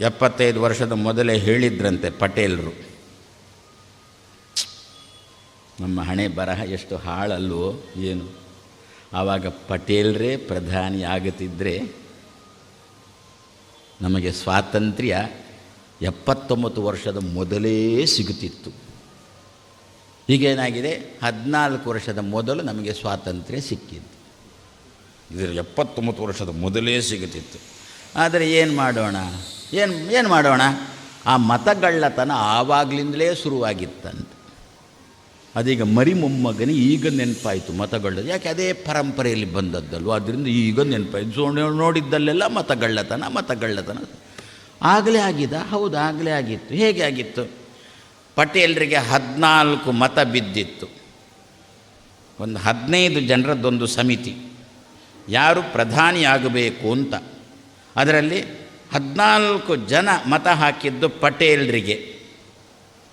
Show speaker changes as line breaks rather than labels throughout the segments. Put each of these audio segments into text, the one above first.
ಎಪ್ಪತ್ತೈದು ವರ್ಷದ ಮೊದಲೇ ಹೇಳಿದ್ರಂತೆ ಪಟೇಲರು. ನಮ್ಮ ಹಣೆ ಬರಹ ಎಷ್ಟು ಹಾಳಲ್ವೋ ಏನು. ಆವಾಗ ಪಟೇಲ್ರೇ ಪ್ರಧಾನಿ ಆಗುತ್ತಿದ್ದರೆ ನಮಗೆ ಸ್ವಾತಂತ್ರ್ಯ ಎಪ್ಪತ್ತೊಂಬತ್ತು ವರ್ಷದ ಮೊದಲೇ ಸಿಗುತ್ತಿತ್ತು. ಈಗೇನಾಗಿದೆ? ಹದಿನಾಲ್ಕು ವರ್ಷದ ಮೊದಲು ನಮಗೆ ಸ್ವಾತಂತ್ರ್ಯ ಸಿಕ್ಕಿತ್ತು ಇದರ ಎಪ್ಪತ್ತೊಂಬತ್ತು ವರ್ಷದ ಮೊದಲೇ ಸಿಗುತ್ತಿತ್ತು. ಆದರೆ ಏನು ಮಾಡೋಣ? ಏನು ಏನು ಮಾಡೋಣ? ಆ ಮತಗಳ್ಳತನ ಆವಾಗಲಿಂದಲೇ ಶುರುವಾಗಿತ್ತಂತೆ. ಅದೀಗ ಮರಿ ಮೊಮ್ಮಗನಿ ಈಗ ನೆನಪಾಯಿತು ಮತಗಳ್ಳದು ಯಾಕೆ ಅದೇ ಪರಂಪರೆಯಲ್ಲಿ ಬಂದದ್ದಲ್ವ? ಅದರಿಂದ ಈಗ ನೆನಪಾಯಿತು. ಸೊ ನೋಡಿದ್ದಲ್ಲೆಲ್ಲ ಮತಗಳ್ಳತನ ಮತಗಳ್ಳತನ. ಆಗಲೇ ಆಗಿದ? ಹೌದು, ಆಗಲೇ ಆಗಿತ್ತು. ಹೇಗೆ ಆಗಿತ್ತು? ಪಟೇಲರಿಗೆ ಹದಿನಾಲ್ಕು ಮತ ಬಿದ್ದಿತ್ತು. ಒಂದು ಹದಿನೈದು ಜನರದ್ದೊಂದು ಸಮಿತಿ. ಯಾರು ಪ್ರಧಾನಿಯಾಗಬೇಕು ಅಂತ. ಅದರಲ್ಲಿ ಹದಿನಾಲ್ಕು ಜನ ಮತ ಹಾಕಿದ್ದು ಪಟೇಲ್ರಿಗೆ,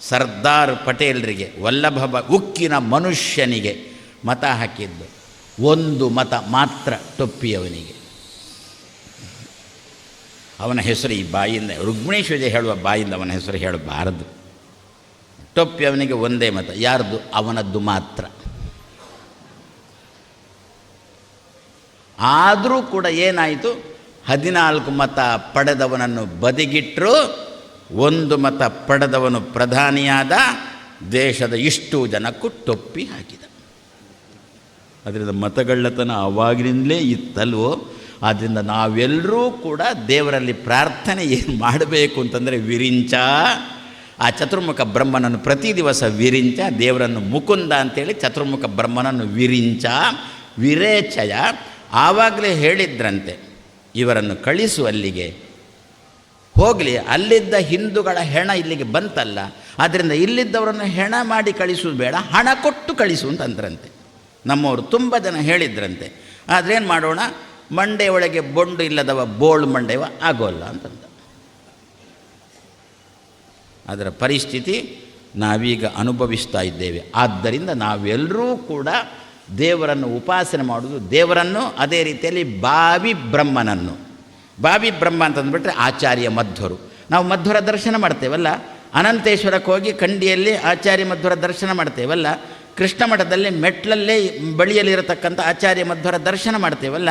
ಸರ್ದಾರ್ ಪಟೇಲ್ರಿಗೆ ವಲ್ಲಭ ಉಕ್ಕಿನ ಮನುಷ್ಯನಿಗೆ ಮತ ಹಾಕಿದ್ದು. ಒಂದು ಮತ ಮಾತ್ರ ಟೊಪ್ಪಿಯವನಿಗೆ. ಅವನ ಹೆಸರು ಈ ಬಾಯಿಂದ ರುಕ್ಮಿಣೇಶ್ವರ ಹೇಳುವ ಬಾಯಿಂದ ಅವನ ಹೆಸರು ಹೇಳಬಾರದು. ಟೊಪ್ಪಿಯವನಿಗೆ ಒಂದೇ ಮತ, ಯಾರದು? ಅವನದ್ದು ಮಾತ್ರ. ಆದರೂ ಕೂಡ ಏನಾಯಿತು? ಹದಿನಾಲ್ಕು ಮತ ಪಡೆದವನನ್ನು ಬದಿಗಿಟ್ಟರು ಒಂದು ಮತ ಪಡೆದವನು ಪ್ರಧಾನಿಯಾದ, ದೇಶದ ಇಷ್ಟು ಜನಕ್ಕೂ ಟೊಪ್ಪಿ ಹಾಕಿದ. ಅದರಿಂದ ಮತಗಳ್ಳತನ ಆವಾಗಿನಿಂದಲೇ ಇತ್ತಲ್ವೋ ಆದ್ದರಿಂದ ನಾವೆಲ್ಲರೂ ಕೂಡ ದೇವರಲ್ಲಿ ಪ್ರಾರ್ಥನೆ ಏನು ಮಾಡಬೇಕು ಅಂತಂದರೆ ವಿರಿಂಚ, ಆ ಚತುರ್ಮುಖ ಬ್ರಹ್ಮನನ್ನು ಪ್ರತಿ ದಿವಸ ವಿರಿಂಚ, ದೇವರನ್ನು ಮುಕುಂದ ಅಂತೇಳಿ ಚತುರ್ಮುಖ ಬ್ರಹ್ಮನನ್ನು ವಿರಿಂಚ, ವಿರೇಚಯ, ಆವಾಗಲೇ ಹೇಳಿದ್ರಂತೆ. ಇವರನ್ನು ಕಳಿಸು ಅಲ್ಲಿಗೆ ಹೋಗಲಿ, ಅಲ್ಲಿದ್ದ ಹಿಂದೂಗಳ ಹೆಣ ಇಲ್ಲಿಗೆ ಬಂತಲ್ಲ ಆದ್ದರಿಂದ ಇಲ್ಲಿದ್ದವರನ್ನು ಹೆಣ ಮಾಡಿ ಕಳಿಸುವುದು ಬೇಡ, ಹಣ ಕೊಟ್ಟು ಕಳಿಸು ಅಂತಂದ್ರಂತೆ. ನಮ್ಮವರು ತುಂಬ ಜನ ಹೇಳಿದ್ರಂತೆ. ಆದ್ರೇನು ಮಾಡೋಣ, ಮಂಡೆ ಒಳಗೆ ಬೊಂಡು ಇಲ್ಲದವ ಬೋಳು ಮಂಡೆವ ಆಗೋಲ್ಲ ಅಂತಂದ. ಅದರ ಪರಿಸ್ಥಿತಿ ನಾವೀಗ ಅನುಭವಿಸ್ತಾ ಇದ್ದೇವೆ. ಆದ್ದರಿಂದ ನಾವೆಲ್ಲರೂ ಕೂಡ ದೇವರನ್ನು ಉಪಾಸನೆ ಮಾಡುವುದು ದೇವರನ್ನು, ಅದೇ ರೀತಿಯಲ್ಲಿ ಬಾವಿ ಬ್ರಹ್ಮನನ್ನು. ಬಾವಿ ಬ್ರಹ್ಮ ಅಂತಂದ್ಬಿಟ್ರೆ ಆಚಾರ್ಯ ಮಧ್ವರು. ನಾವು ಮಧ್ವರ ದರ್ಶನ ಮಾಡ್ತೇವಲ್ಲ? ಅನಂತೇಶ್ವರಕ್ಕೆ ಹೋಗಿ ಖಂಡಿಯಲ್ಲಿ ಆಚಾರ್ಯ ಮಧ್ವರ ದರ್ಶನ ಮಾಡ್ತೇವಲ್ಲ? ಕೃಷ್ಣ ಮಠದಲ್ಲಿ ಮೆಟ್ಲಲ್ಲೇ ಬಳಿಯಲ್ಲಿರತಕ್ಕಂಥ ಆಚಾರ್ಯ ಮಧ್ವರ ದರ್ಶನ ಮಾಡ್ತೇವಲ್ಲ?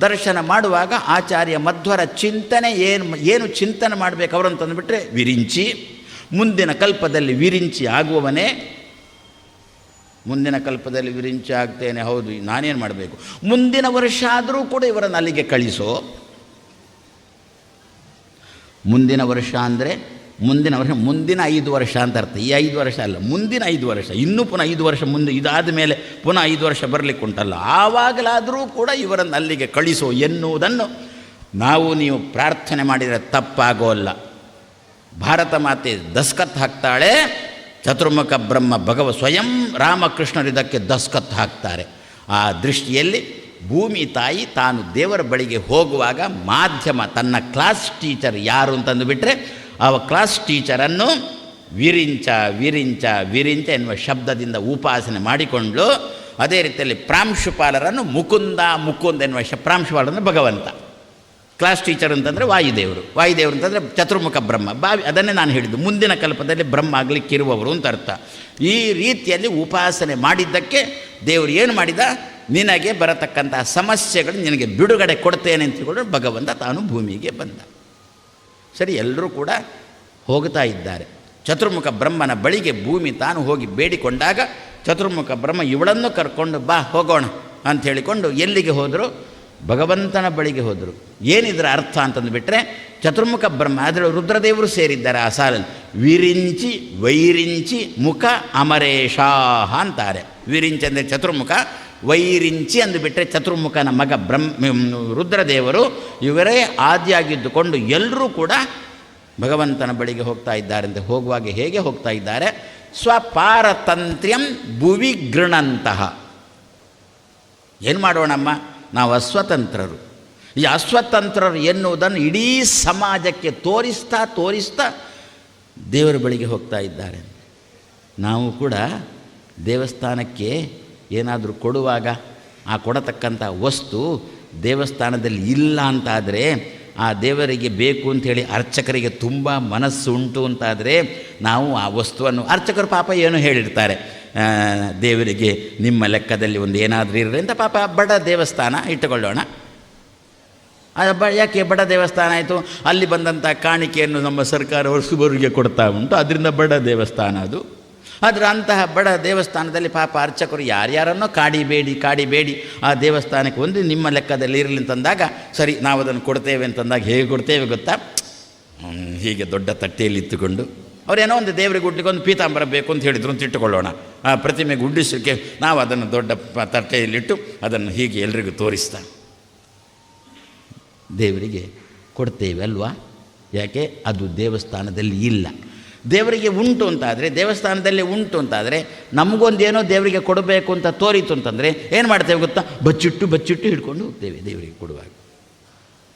ದರ್ಶನ ಮಾಡುವಾಗ ಆಚಾರ್ಯ ಮಧ್ವರ ಚಿಂತನೆ ಏನು ಏನು ಚಿಂತನೆ ಮಾಡಬೇಕು? ಅವರು ಅಂತಂದ್ಬಿಟ್ರೆ ವಿರಿಂಚಿ, ಮುಂದಿನ ಕಲ್ಪದಲ್ಲಿ ವಿರಿಂಚಿ ಆಗುವವನೇ ಮುಂದಿನ ಕಲ್ಪದಲ್ಲಿ ವಿರಿಂಚಿ ಆಗ್ತೇನೆ. ಹೌದು, ನಾನೇನು ಮಾಡಬೇಕು? ಮುಂದಿನ ವರ್ಷ ಆದರೂ ಕೂಡ ಇವರನ್ನು ಅಲ್ಲಿಗೆ ಕಳಿಸೋ. ಮುಂದಿನ ವರ್ಷ ಅಂದರೆ, ಮುಂದಿನ ವರ್ಷ, ಮುಂದಿನ ಐದು ವರ್ಷ ಅಂತ ಅರ್ಥ. ಈ ಐದು ವರ್ಷ ಅಲ್ಲ, ಮುಂದಿನ ಐದು ವರ್ಷ. ಇನ್ನೂ ಪುನಃ ಐದು ವರ್ಷ ಮುಂದೆ ಇದಾದ ಮೇಲೆ ಪುನಃ ಐದು ವರ್ಷ ಬರಲಿಕ್ಕೆ ಉಂಟಲ್ಲ. ಆವಾಗಲಾದರೂ ಕೂಡ ಇವರನ್ನು ಅಲ್ಲಿಗೆ ಕಳಿಸೋ ಎನ್ನುವುದನ್ನು ನಾವು ನೀವು ಪ್ರಾರ್ಥನೆ ಮಾಡಿದರೆ ತಪ್ಪಾಗೋಲ್ಲ. ಭಾರತ ಮಾತೆ ದಸ್ಕತ್ ಹಾಕ್ತಾಳೆ. ಚತುರ್ಮುಖ ಬ್ರಹ್ಮ ಭಗವ ಸ್ವಯಂ ರಾಮಕೃಷ್ಣರು ಇದಕ್ಕೆ ದಸ್ಕತ್ ಹಾಕ್ತಾರೆ. ಆ ದೃಷ್ಟಿಯಲ್ಲಿ ಭೂಮಿ ತಾಯಿ ತಾನು ದೇವರ ಬಳಿಗೆ ಹೋಗುವಾಗ ಮಾಧ್ಯಮ ತನ್ನ ಕ್ಲಾಸ್ ಟೀಚರ್ ಯಾರು ಅಂತಂದು ಬಿಟ್ಟರೆ ಆ ಕ್ಲಾಸ್ ಟೀಚರನ್ನು ವಿರಿಂಚ ವಿರಿಂಚ ವಿರಿಂಚ ಎನ್ನುವ ಶಬ್ದದಿಂದ ಉಪಾಸನೆ ಮಾಡಿಕೊಂಡು ಅದೇ ರೀತಿಯಲ್ಲಿ ಪ್ರಾಂಶುಪಾಲರನ್ನು ಮುಕುಂದ ಮುಕುಂದ ಎನ್ನುವ ಶ ಪ್ರಾಂಶುಪಾಲರನ್ನು ಭಗವಂತ. ಕ್ಲಾಸ್ ಟೀಚರ್ ಅಂತಂದರೆ ವಾಯುದೇವರು. ವಾಯುದೇವರು ಅಂತಂದರೆ ಚತುರ್ಮುಖ ಬ್ರಹ್ಮ. ಬಾವಿ, ಅದನ್ನೇ ನಾನು ಹೇಳಿದ್ದು. ಮುಂದಿನ ಕಲ್ಪದಲ್ಲಿ ಬ್ರಹ್ಮ ಆಗಲಿಕ್ಕಿರುವವರು ಅಂತ ಅರ್ಥ. ಈ ರೀತಿಯಲ್ಲಿ ಉಪಾಸನೆ ಮಾಡಿದ್ದಕ್ಕೆ ದೇವರು ಏನು ಮಾಡಿದ? ನಿನಗೆ ಬರತಕ್ಕಂತಹ ಸಮಸ್ಯೆಗಳು ನಿನಗೆ ಬಿಡುಗಡೆ ಕೊಡ್ತೇನೆ ಅಂತ ತಿಳ್ಕೊಂಡು ಭಗವಂತ ತಾನು ಭೂಮಿಗೆ ಬಂದ. ಸರಿ, ಎಲ್ಲರೂ ಕೂಡ ಹೋಗ್ತಾ ಇದ್ದಾರೆ. ಚತುರ್ಮುಖ ಬ್ರಹ್ಮನ ಬಳಿಗೆ ಭೂಮಿ ತಾನು ಹೋಗಿ ಬೇಡಿಕೊಂಡಾಗ, ಚತುರ್ಮುಖ ಬ್ರಹ್ಮ, ಇವಳನ್ನು ಕರ್ಕೊಂಡು ಬಾ, ಹೋಗೋಣ ಅಂತ ಹೇಳಿಕೊಂಡು ಎಲ್ಲಿಗೆ ಹೋದರು? ಭಗವಂತನ ಬಳಿಗೆ ಹೋದರು. ಏನಿದರ ಅರ್ಥ ಅಂತಂದು ಬಿಟ್ಟರೆ ಚತುರ್ಮುಖ ಬ್ರಹ್ಮ ಅದರಲ್ಲಿ ರುದ್ರದೇವರು ಸೇರಿದ್ದಾರೆ ಆ ಸಾಲಲ್ಲಿ. ವಿರಿಂಚಿ, ವೈರಿಂಚಿ, ಮುಖ ಅಮರೇಶಾಹ ಅಂತಾರೆ. ವಿರಿಂಚಿ ಅಂದರೆ ಚತುರ್ಮುಖ, ವೈರಿಂಚಿ ಅಂದುಬಿಟ್ರೆ ಚತುರ್ಮುಖನ ಮಗ ಬ್ರಹ್ಮ ರುದ್ರದೇವರು ಇವರೇ ಆದಿಯಾಗಿದ್ದುಕೊಂಡು ಎಲ್ಲರೂ ಕೂಡ ಭಗವಂತನ ಬಳಿಗೆ ಹೋಗ್ತಾ ಇದ್ದಾರೆ ಅಂತ ಹೋಗುವಾಗ ಹೇಗೆ ಹೋಗ್ತಾ ಇದ್ದಾರೆ? ಸ್ವಪಾರತಂತ್ರ್ಯಂ ಭುವಿ ಗೃಣಂತಹ ಏನು ಮಾಡೋಣಮ್ಮ? ನಾವು ಅಸ್ವತಂತ್ರರು. ಈ ಅಸ್ವತಂತ್ರರು ಎನ್ನುವುದನ್ನು ಇಡೀ ಸಮಾಜಕ್ಕೆ ತೋರಿಸ್ತಾ ತೋರಿಸ್ತಾ ದೇವರ ಬಳಿಗೆ ಹೋಗ್ತಾ ಇದ್ದಾರೆ. ನಾವು ಕೂಡ ದೇವಸ್ಥಾನಕ್ಕೆ ಏನಾದರೂ ಕೊಡುವಾಗ ಆ ಕೊಡತಕ್ಕಂಥ ವಸ್ತು ದೇವಸ್ಥಾನದಲ್ಲಿ ಇಲ್ಲ ಅಂತಾದರೆ ಆ ದೇವರಿಗೆ ಬೇಕು ಅಂಥೇಳಿ ಅರ್ಚಕರಿಗೆ ತುಂಬ ಮನಸ್ಸು ಉಂಟು ಅಂತಾದರೆ ನಾವು ಆ ವಸ್ತುವನ್ನು ಅರ್ಚಕರು ಪಾಪ ಏನು ಹೇಳಿರ್ತಾರೆ. ದೇವರಿಗೆ ನಿಮ್ಮ ಲೆಕ್ಕದಲ್ಲಿ ಒಂದು ಏನಾದರೂ ಇರಲಿ ಪಾಪ ಬಡ ದೇವಸ್ಥಾನ ಇಟ್ಟುಕೊಳ್ಳೋಣ. ಬ, ಯಾಕೆ ಬಡ ದೇವಸ್ಥಾನ ಆಯಿತು? ಅಲ್ಲಿ ಬಂದಂಥ ಕಾಣಿಕೆಯನ್ನು ನಮ್ಮ ಸರ್ಕಾರ ವರ್ಷಬರಿಗೆ ಕೊಡ್ತಾ ಉಂಟು. ಅದರಿಂದ ಬಡ ದೇವಸ್ಥಾನ ಅದು. ಆದರೆ ಅಂತಹ ಬಡ ದೇವಸ್ಥಾನದಲ್ಲಿ ಪಾಪ ಅರ್ಚಕರು ಯಾರ್ಯಾರನ್ನೋ ಕಾಡಿಬೇಡಿ ಕಾಡಿಬೇಡಿ ಆ ದೇವಸ್ಥಾನಕ್ಕೆ ಒಂದು ನಿಮ್ಮ ಲೆಕ್ಕದಲ್ಲಿ ಇರಲಿ ಅಂತಂದಾಗ ಸರಿ, ನಾವು ಅದನ್ನು ಕೊಡ್ತೇವೆ ಅಂತಂದಾಗ ಹೇಗೆ ಕೊಡ್ತೇವೆ ಗೊತ್ತಾ? ಹೀಗೆ ದೊಡ್ಡ ತಟ್ಟೆಯಲ್ಲಿ ಇತ್ತುಕೊಂಡು ಅವರೇನೋ ಒಂದು ದೇವರಿಗೆ ಗುಡ್ಲಿಕ್ಕೆ ಒಂದು ಪೀತಾಂಬರ ಬೇಕು ಅಂತ ಹೇಳಿದ್ರು ಅಂತ ಇಟ್ಟುಕೊಳ್ಳೋಣ. ಆ ಪ್ರತಿಮೆ ಗುಡ್ಡಿಸಲಿಕ್ಕೆ ನಾವು ಅದನ್ನು ದೊಡ್ಡ ತಟ್ಟೆಯಲ್ಲಿಟ್ಟು ಅದನ್ನು ಹೀಗೆ ಎಲ್ರಿಗೂ ತೋರಿಸ್ತಾ ದೇವರಿಗೆ ಕೊಡ್ತೇವೆ ಅಲ್ವಾ? ಯಾಕೆ? ಅದು ದೇವಸ್ಥಾನದಲ್ಲಿ ಇಲ್ಲ. ದೇವರಿಗೆ ಉಂಟು ಅಂತಾದರೆ, ದೇವಸ್ಥಾನದಲ್ಲಿ ಉಂಟು ಅಂತಾದರೆ, ನಮಗೊಂದೇನೋ ದೇವರಿಗೆ ಕೊಡಬೇಕು ಅಂತ ತೋರಿತು ಅಂತಂದರೆ ಏನು ಮಾಡ್ತೇವೆ ಗೊತ್ತಾ? ಬಚ್ಚಿಟ್ಟು ಬಚ್ಚಿಟ್ಟು ಹಿಡ್ಕೊಂಡು ಹೋಗ್ತೇವೆ ದೇವರಿಗೆ ಕೊಡುವಾಗ.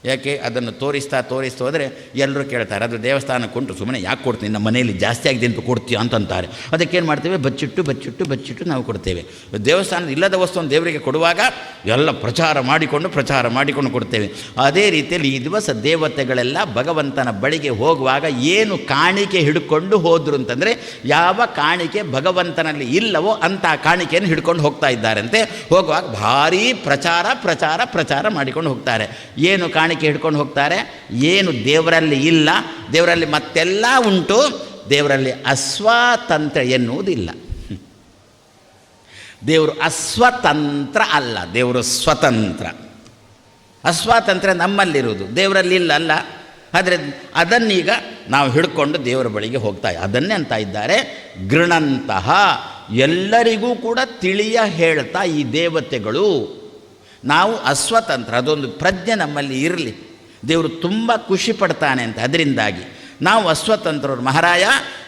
ಯಾಕೆ? ಅದನ್ನು ತೋರಿಸ್ತಾ ತೋರಿಸ್ತಾ ಹೋದರೆ ಎಲ್ಲರೂ ಕೇಳ್ತಾರೆ, ಅದು ದೇವಸ್ಥಾನಕ್ಕೆ ಉಂಟು ಸುಮ್ಮನೆ ಯಾಕೆ ಕೊಡ್ತೀನಿ? ನಮ್ಮ ಮನೆಯಲ್ಲಿ ಜಾಸ್ತಿ ಆಗಿದೆ ಅಂತ ಕೊಡ್ತೀಯ ಅಂತಂತಾರೆ. ಅದಕ್ಕೇನು ಮಾಡ್ತೇವೆ? ಬಚ್ಚಿಟ್ಟು ಬಚ್ಚಿಟ್ಟು ಬಚ್ಚಿಟ್ಟು ನಾವು ಕೊಡ್ತೇವೆ. ದೇವಸ್ಥಾನದ ಇಲ್ಲದ ವಸ್ತುವನ್ನು ದೇವರಿಗೆ ಕೊಡುವಾಗ ಎಲ್ಲ ಪ್ರಚಾರ ಮಾಡಿಕೊಂಡು ಪ್ರಚಾರ ಮಾಡಿಕೊಂಡು ಕೊಡ್ತೇವೆ. ಅದೇ ರೀತಿಯಲ್ಲಿ ಈ ದಿವಸ ದೇವತೆಗಳೆಲ್ಲ ಭಗವಂತನ ಬಳಿಗೆ ಹೋಗುವಾಗ ಏನು ಕಾಣಿಕೆ ಹಿಡ್ಕೊಂಡು ಹೋದರು ಅಂತಂದರೆ, ಯಾವ ಕಾಣಿಕೆ ಭಗವಂತನಲ್ಲಿ ಇಲ್ಲವೋ ಅಂಥ ಕಾಣಿಕೆಯನ್ನು ಹಿಡ್ಕೊಂಡು ಹೋಗ್ತಾ ಇದ್ದಾರಂತೆ. ಹೋಗುವಾಗ ಭಾರೀ ಪ್ರಚಾರ ಪ್ರಚಾರ ಪ್ರಚಾರ ಮಾಡಿಕೊಂಡು ಹೋಗ್ತಾರೆ. ಏನು ಕಾಣಿಕೆ ಹಿಡ್ಕೊಂಡು ಹೋಗ್ತಾರೆ. ಏನು ದೇವರಲ್ಲಿ ಇಲ್ಲ. ದೇವರಲ್ಲಿ ಮತ್ತೆಲ್ಲ ಉಂಟು. ದೇವರಲ್ಲಿ ಅಸ್ವತಂತ್ರ ಎನ್ನುವುದಿಲ್ಲ. ದೇವರು ಅಸ್ವತಂತ್ರ ಅಲ್ಲ. ದೇವರು ಸ್ವತಂತ್ರ. ಅಸ್ವಾತಂತ್ರ ನಮ್ಮಲ್ಲಿರುವುದು. ದೇವರಲ್ಲಿ ಇಲ್ಲ ಅಲ್ಲ. ಆದರೆ ಅದನ್ನೀಗ ನಾವು ಹಿಡ್ಕೊಂಡು ದೇವರ ಬಳಿಗೆ ಹೋಗ್ತಾ ಅದನ್ನೇ ಅಂತ ಇದ್ದಾರೆ. ಗೃಣಂತಹ ಎಲ್ಲರಿಗೂ ಕೂಡ ತಿಳಿಯ ಹೇಳ್ತಾ ಈ ದೇವತೆಗಳು. ನಾವು ಅಸ್ವತಂತ್ರ, ಅದೊಂದು ಪ್ರಜ್ಞೆ ನಮ್ಮಲ್ಲಿ ಇರಲಿ. ದೇವರು ತುಂಬ ಖುಷಿ ಪಡ್ತಾನೆ ಅಂತ, ಅದರಿಂದಾಗಿ. ನಾವು ಅಸ್ವತಂತ್ರರು, ಮಹಾರಾಯ,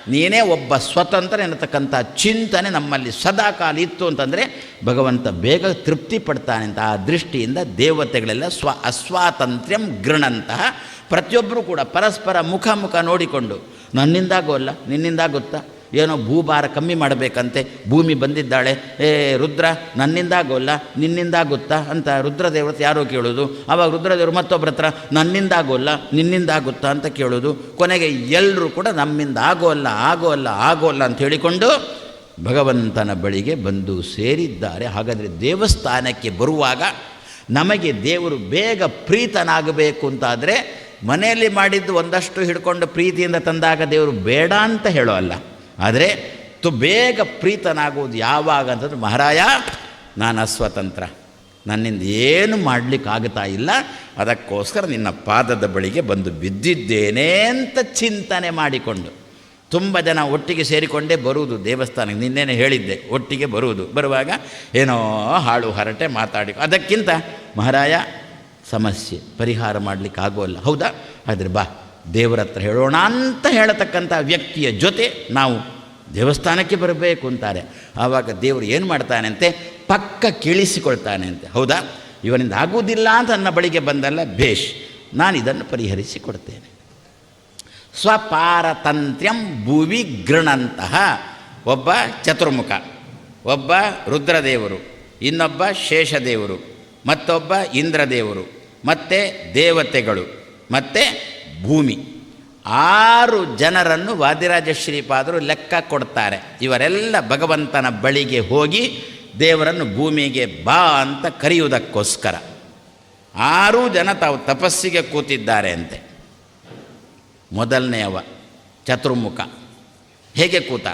ನೀನೇ ಒಬ್ಬ ಸ್ವತಂತ್ರ ಎನ್ನತಕ್ಕಂಥ ಚಿಂತನೆ ನಮ್ಮಲ್ಲಿ ಸದಾಕಾಲ ಇತ್ತು ಅಂತಂದರೆ, ಭಗವಂತ ಬೇಗ ತೃಪ್ತಿ ಪಡ್ತಾನೆ ಅಂತ ಆ ದೃಷ್ಟಿಯಿಂದ ದೇವತೆಗಳೆಲ್ಲ ಸ್ವ, ಅಸ್ವಾತಂತ್ರ್ಯಂ ಗೃಣಂತಹ. ಪ್ರತಿಯೊಬ್ಬರೂ ಕೂಡ ಪರಸ್ಪರ ಮುಖ ಮುಖ ನೋಡಿಕೊಂಡು ನನ್ನಿಂದಾಗೋಲ್ಲ ನಿನ್ನಿಂದಾಗುತ್ತಾ? ಏನೋ ಭೂಭಾರ ಕಮ್ಮಿ ಮಾಡಬೇಕಂತೆ, ಭೂಮಿ ಬಂದಿದ್ದಾಳೆ. ಏ, ರುದ್ರ ನನ್ನಿಂದಾಗೋಲ್ಲ ನಿನ್ನಿಂದಾಗುತ್ತಾ ಅಂತ ರುದ್ರದೇವತೆ ಯಾರೋ ಕೇಳೋದು. ಆವಾಗ ರುದ್ರದೇವರು ಮತ್ತೊಬ್ಬರ ಹತ್ರ ನನ್ನಿಂದಾಗೋಲ್ಲ ನಿನ್ನಿಂದಾಗುತ್ತಾ ಅಂತ ಕೇಳೋದು. ಕೊನೆಗೆ ಎಲ್ಲರೂ ಕೂಡ ನಮ್ಮಿಂದ ಆಗೋಲ್ಲ ಆಗೋಲ್ಲ ಆಗೋಲ್ಲ ಅಂತ ಹೇಳಿಕೊಂಡು ಭಗವಂತನ ಬಳಿಗೆ ಬಂದು ಸೇರಿದ್ದಾರೆ. ಹಾಗಾದರೆ ದೇವಸ್ಥಾನಕ್ಕೆ ಬರುವಾಗ ನಮಗೆ ದೇವರು ಬೇಗ ಪ್ರೀತನಾಗಬೇಕು ಅಂತಾದರೆ ಮನೆಯಲ್ಲಿ ಮಾಡಿದ್ದು ಒಂದಷ್ಟು ಹಿಡ್ಕೊಂಡು ಪ್ರೀತಿಯಿಂದ ತಂದಾಗ ದೇವರು ಬೇಡ ಅಂತ ಹೇಳೋ ಅಲ್ಲ ಆದರೆ ತು ಬೇಗ ಪ್ರೀತನಾಗುವುದು ಯಾವಾಗ ಅಂತಂದ್ರೆ, ಮಹಾರಾಯ, ನಾನು ಅಸ್ವತಂತ್ರ. ನನ್ನಿಂದ ಏನು ಮಾಡಲಿಕ್ಕಾಗ್ತಾ ಇಲ್ಲ, ಅದಕ್ಕೋಸ್ಕರ ನಿನ್ನ ಪಾದದ ಬಳಿಗೆ ಬಂದು ಬಿದ್ದಿದ್ದೇನೆ ಅಂತ ಚಿಂತನೆ ಮಾಡಿಕೊಂಡು. ತುಂಬ ಜನ ಒಟ್ಟಿಗೆ ಸೇರಿಕೊಂಡೇ ಬರುವುದು ದೇವಸ್ಥಾನಕ್ಕೆ. ನಿನ್ನೇನೆ ಹೇಳಿದ್ದೆ, ಒಟ್ಟಿಗೆ ಬರುವುದು. ಬರುವಾಗ ಏನೋ ಹಾಳು, ಹರಟೆ ಮಾತಾಡಿ. ಅದಕ್ಕಿಂತ ಮಹಾರಾಯ, ಸಮಸ್ಯೆ, ಪರಿಹಾರ ಮಾಡಲಿಕ್ಕೆ ಆಗೋಲ್ಲ ಹೌದಾ? ಆದರೆ ಬಾ ದೇವರ ಹತ್ರ ಹೇಳೋಣ ಅಂತ ಹೇಳತಕ್ಕಂಥ ವ್ಯಕ್ತಿಯ ಜೊತೆ ನಾವು ದೇವಸ್ಥಾನಕ್ಕೆ ಬರಬೇಕು ಅಂತಾರೆ. ಆವಾಗ ದೇವರು ಏನು ಮಾಡ್ತಾನೆ ಅಂತೆ? ಪಕ್ಕ ಕೇಳಿಸಿಕೊಳ್ತಾನೆ ಅಂತೆ. ಹೌದಾ? ಇವನಿಂದ ಆಗುವುದಿಲ್ಲ ಅಂತ ನನ್ನ ಬಳಿಗೆ ಬಂದಲ್ಲ ಭೇಷ್, ನಾನು ಇದನ್ನು ಪರಿಹರಿಸಿ ಕೊಡ್ತೇನೆ ಸ್ವಪಾರತಂತ್ರ್ಯಂ ಭುವಿ ಗೃಣಂತಹ. ಒಬ್ಬ ಚತುರ್ಮುಖ, ಒಬ್ಬ ರುದ್ರದೇವರು, ಇನ್ನೊಬ್ಬ ಶೇಷದೇವರು, ಮತ್ತೊಬ್ಬ ಇಂದ್ರದೇವರು, ಮತ್ತು ದೇವತೆಗಳು, ಮತ್ತು ಭೂಮಿ. ಆರು ಜನರನ್ನು ವಾದಿರಾಜ ಶ್ರೀಪಾದರು ಲೆಕ್ಕ ಕೊಡ್ತಾರೆ. ಇವರೆಲ್ಲ ಭಗವಂತನ ಬಳಿಗೆ ಹೋಗಿ ದೇವರನ್ನು ಭೂಮಿಗೆ ಬಾ ಅಂತ ಕರೆಯುವುದಕ್ಕೋಸ್ಕರ. ಆರೂ ಜನ ತಾವು ತಪಸ್ಸಿಗೆ ಕೂತಿದ್ದಾರೆ ಅಂತೆ. ಮೊದಲನೆಯವ ಚತುರ್ಮುಖ. ಹೇಗೆ ಕೂತ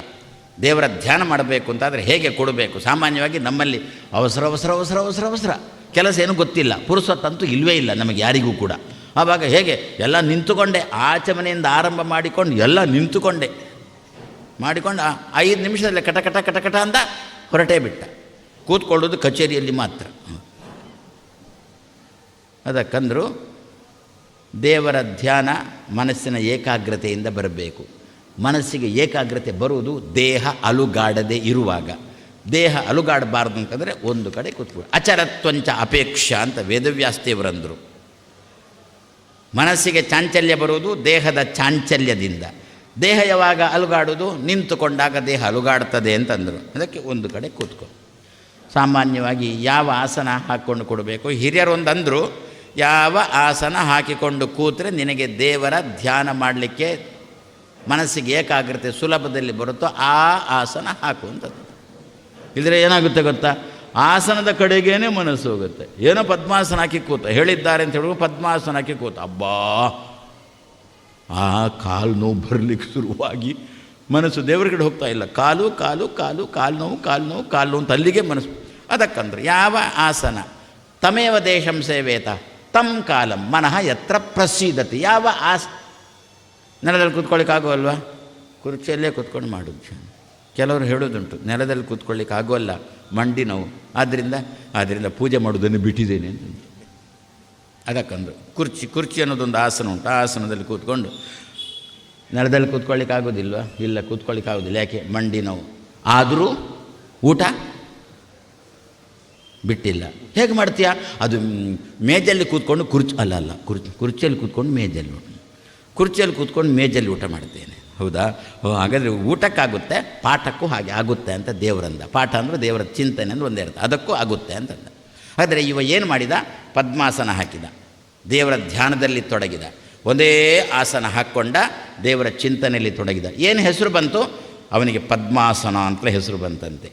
ದೇವರ ಧ್ಯಾನ ಮಾಡಬೇಕು ಅಂತಾದರೆ ಹೇಗೆ ಕೊಡಬೇಕು? ಸಾಮಾನ್ಯವಾಗಿ ನಮ್ಮಲ್ಲಿ ಅವಸರ ಅವಸರ ಅವಸರ ಅವಸರ ಅವಸರ. ಕೆಲಸ ಏನು ಗೊತ್ತಿಲ್ಲ. ಪುರುಸತ್ತಂತೂ ಇಲ್ಲವೇ ಇಲ್ಲ ನಮಗೆ ಯಾರಿಗೂ ಕೂಡ. ಆವಾಗ ಹೇಗೆ? ಎಲ್ಲ ನಿಂತುಕೊಂಡೆ. ಆಚಮನೆಯಿಂದ ಆರಂಭ ಮಾಡಿಕೊಂಡು ಎಲ್ಲ ನಿಂತುಕೊಂಡೆ. ಮಾಡಿಕೊಂಡು ಐದು ನಿಮಿಷದಲ್ಲಿ ಕಟ ಕಟ ಕಟ ಕಟ ಅಂತ ಹೊರಟೇ ಬಿಟ್ಟ. ಕೂತ್ಕೊಳ್ಳೋದು ಕಚೇರಿಯಲ್ಲಿ ಮಾತ್ರ. ಅದಕ್ಕಂದರು ದೇವರ ಧ್ಯಾನ ಮನಸ್ಸಿನ ಏಕಾಗ್ರತೆಯಿಂದ ಬರಬೇಕು. ಮನಸ್ಸಿಗೆ ಏಕಾಗ್ರತೆ ಬರುವುದು ದೇಹ ಅಲುಗಾಡದೆ ಇರುವಾಗ. ದೇಹ ಅಲುಗಾಡಬಾರ್ದು ಅಂತಂದರೆ ಒಂದು ಕಡೆ ಕೂತ್ಕೊಳ್ಳಿ ಅಚರತ್ವಂಚ ಅಪೇಕ್ಷ ಅಂತ ವೇದವ್ಯಾಸ್ತಿಯವರಂದರು ಮನಸ್ಸಿಗೆ ಚಾಂಚಲ್ಯ ಬರುವುದು ದೇಹದ ಚಾಂಚಲ್ಯದಿಂದ. ದೇಹ ಯಾವಾಗ ಅಲುಗಾಡುವುದು ನಿಂತುಕೊಂಡಾಗ ದೇಹ ಅಲುಗಾಡ್ತದೆ ಅಂತಂದರು. ಅದಕ್ಕೆ ಒಂದು ಕಡೆ ಕೂತ್ಕೊ. ಸಾಮಾನ್ಯವಾಗಿ ಯಾವ ಆಸನ ಹಾಕ್ಕೊಂಡು ಕೊಡಬೇಕು? ಹಿರಿಯರೊಂದು ಅಂದರು ಯಾವ ಆಸನ ಹಾಕಿಕೊಂಡು ಕೂತ್ರೆ ನಿನಗೆ ದೇವರ ಧ್ಯಾನ ಮಾಡಲಿಕ್ಕೆ ಮನಸ್ಸಿಗೆ ಏಕಾಗ್ರತೆ ಸುಲಭದಲ್ಲಿ ಬರುತ್ತೋ ಆ ಆಸನ ಹಾಕುವಂಥದ್ದು ಇಲ್ಲದ್ರೆ ಏನಾಗುತ್ತೆ ಗೊತ್ತಾ? ಆಸನದ ಕಡೆಗೇನೆ ಮನಸ್ಸು ಹೋಗುತ್ತೆ. ಏನೋ ಪದ್ಮಾಸನ ಹಾಕಿ ಕೂತ, ಹೇಳಿದ್ದಾರೆ ಅಂತ ಹೇಳುವ ಪದ್ಮಾಸನ ಹಾಕಿ ಕೂತ. ಅಬ್ಬಾ! ಆ ಕಾಲು ನೋವು ಬರಲಿಕ್ಕೆ ಶುರುವಾಗಿ ಮನಸ್ಸು ದೇವರ ಕಡೆ ಹೋಗ್ತಾ ಇಲ್ಲ. ಕಾಲು ಕಾಲು ಕಾಲು ಕಾಲು ನೋವು ಕಾಲು ನೋವು ಕಾಲು ನೋವು ಅಂತ ಅಲ್ಲಿಗೆ ಮನಸ್ಸು. ಅದಕ್ಕಂದ್ರೆ ಯಾವ ಆಸನ? ತಮೇವ ದೇಶಂ ಸೇವೇತ ತಮ್ ಕಾಲಂ, ಮನಃ ಯತ್ರ ಪ್ರಸೀದತಿ. ಯಾವ ಆಸ ನೆಲದಲ್ಲಿ ಕೂತ್ಕೊಳ್ಳಿಕ್ಕೆ ಆಗೋಲ್ವಾ ಕುರ್ಚಿಯಲ್ಲೇ ಕೂತ್ಕೊಂಡು ಮಾಡೋದು ಕೆಲವರು ಹೇಳೋದುಂಟು ನೆಲದಲ್ಲಿ ಕೂತ್ಕೊಳ್ಳಿಕ್ಕೆ ಆಗೋಲ್ಲ, ಮಂಡಿ ನೋವು. ಆದ್ದರಿಂದ ಆದ್ದರಿಂದ ಪೂಜೆ ಮಾಡೋದನ್ನು ಬಿಟ್ಟಿದ್ದೇನೆ ಅಂತ ಅದಕ್ಕಂದು ಕುರ್ಚಿ ಕುರ್ಚಿ ಅನ್ನೋದೊಂದು ಆಸನ ಉಂಟು. ಆ ಆಸನದಲ್ಲಿ ಕೂತ್ಕೊಂಡು, ನೆಲದಲ್ಲಿ ಕೂತ್ಕೊಳ್ಳಿಕ್ಕೆ ಆಗೋದಿಲ್ವ? ಇಲ್ಲ, ಕೂತ್ಕೊಳ್ಳಿಕ್ಕೆ ಆಗೋದಿಲ್ಲ. ಯಾಕೆ? ಮಂಡಿ ನೋವು. ಆದರೂ ಊಟ ಬಿಟ್ಟಿಲ್ಲ. ಹೇಗೆ ಮಾಡ್ತೀಯಾ? ಅದು ಮೇಜಲ್ಲಿ ಕೂತ್ಕೊಂಡು ಕುರ್ಚಿ, ಅಲ್ಲ ಅಲ್ಲ, ಕುರ್ಚಿ, ಕುರ್ಚಿಯಲ್ಲಿ ಕೂತ್ಕೊಂಡು ಮೇಜಲ್ಲಿ ಕುರ್ಚಿಯಲ್ಲಿ ಕೂತ್ಕೊಂಡು ಮೇಜಲ್ಲಿ ಊಟ ಮಾಡ್ತೇನೆ. ಹೌದಾ? ಹಾಗಾದರೆ ಊಟಕ್ಕಾಗುತ್ತೆ, ಪಾಠಕ್ಕೂ ಹಾಗೆ ಆಗುತ್ತೆ ಅಂತ ದೇವರಂದ. ಪಾಠ ಅಂದರೆ ದೇವರ ಚಿಂತನೆ ಅಂದರೆ ಒಂದೇ ಇರುತ್ತೆ ಅದಕ್ಕೂ ಆಗುತ್ತೆ ಅಂತಂದ ಆದರೆ ಇವ ಏನು ಮಾಡಿದ? ಪದ್ಮಾಸನ ಹಾಕಿದ. ದೇವರ ಧ್ಯಾನದಲ್ಲಿ ತೊಡಗಿದ. ಒಂದೇ ಆಸನ ಹಾಕ್ಕೊಂಡ ದೇವರ ಚಿಂತನೆಯಲ್ಲಿ ತೊಡಗಿದ. ಏನು ಹೆಸರು ಬಂತು? ಅವನಿಗೆ ಪದ್ಮಾಸನ ಅಂತಲೇ ಹೆಸರು ಬಂತಂತೆ.